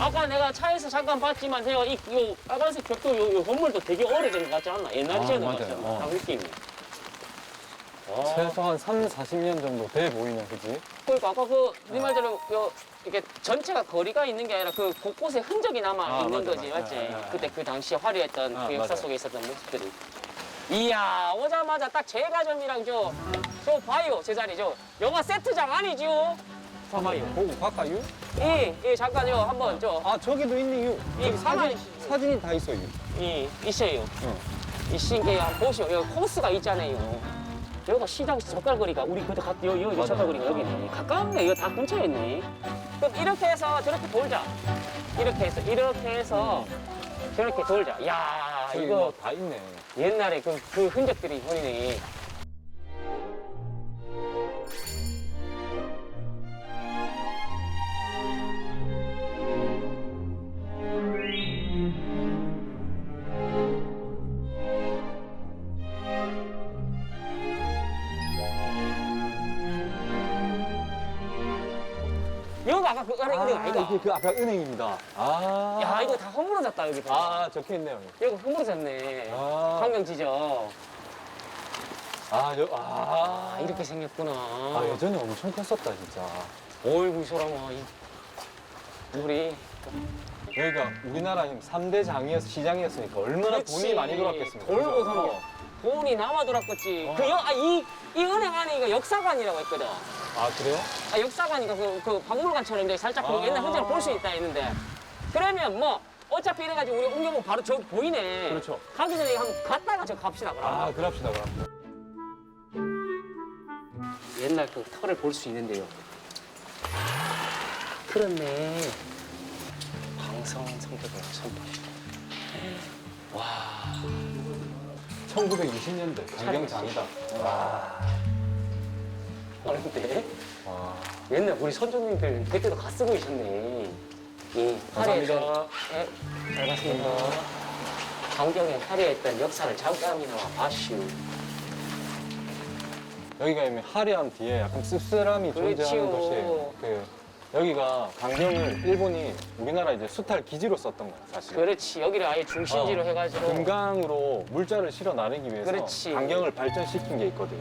아까 내가 차에서 잠깐 봤지만 제가 이, 요 빨간색 벽도 요, 요 건물도 되게 오래된 것 같지 않나? 옛날 아, 지어낸 것 같지 맞아요. 않나? 어. 그 느낌이. 와. 최소 한 3, 40년 정도 돼 보이네, 그지? 그러니까 아까 그 네 말대로 요 이게 전체가 거리가 있는 게 아니라 그 곳곳에 흔적이 남아 아, 있는 맞아, 거지, 맞아. 맞지? 아, 아. 아. 그때 그 당시에 화려했던 아, 그 역사 맞아. 속에 있었던 모습들이. 이야 오자마자 딱 제과점이랑 저저 봐요 제자리 저 영화 세트장 아니지요? 봐봐요. 보고 갈까요? 이, 이, 잠깐 요, 한번 저, 아 저기도 있네요. 이 저기 가만히 사진, 사진이 다 있어요. 이, 있어요. 응. 이신 게 한번 보시오. 여기 코스가 있잖아요. 여기가 시장 젓갈거리가 우리 그때 갔 여기 여기. 젓갈거리가 여기네. 가까운데 이거 다 근처에 있네. 그럼 이렇게 해서 저렇게 돌자. 이렇게 해서 이렇게 해서 저렇게 돌자. 야 저기 이거 뭐다 있네. 옛날에 그, 그 흔적들이 보이네. 여기가 아까 그 은행 은행 아이가? 이게 그 아까 은행입니다. 아. 야 이거 다 허물어졌다 여기. 봐. 아 적혀 있네요. 여기 허물어졌네. 아. 환경 지적. 아, 여, 아, 아 이렇게 생겼구나. 아, 예전에 엄청 컸었다, 진짜. 어이구 이 사람아 이 우리 여기가 우리나라 지금 3대 장이었, 시장이었으니까 얼마나 돈이 많이 돌았겠습니까? 돌고 그죠? 서로 돈이 남아 돌았겠지. 어. 그이이 이 은행 안에 이거 역사관이라고 했거든. 아, 그래요? 아 역사관이니까 그, 그 박물관처럼 이제 살짝 그 아. 옛날 흔적을 볼 수 있다 했는데 그러면 뭐 어차피 이래가지고 우리 옮겨보면 바로 저 보이네. 그렇죠. 가기 전에 한번 갔다가 저 갑시다 그럼. 아, 그럽시다, 그럼. 옛날 그 털을 볼 수 있는데요. 그렇네. 광성 성대동 선발. 와. 1920년대 강경장이다. 그런데 와. 옛날 우리 선조님들 그때도 가 쓰고 계셨네. 이 화려했던, 예, 잘 봤습니다. 강경에 화려했던 역사를 잠깐이나마 봐시오. 여기가 이미 화려함 뒤에 약간 씁쓸함이 존재하는 그렇지요. 곳이에요. 그, 여기가 강경을 일본이 우리나라 이제 수탈 기지로 썼던 거야, 사실. 그렇지. 여기를 아예 중심지로 어, 해가지고. 금강으로 물자를 실어 나르기 위해서 그렇지. 강경을 발전시킨 게 있거든.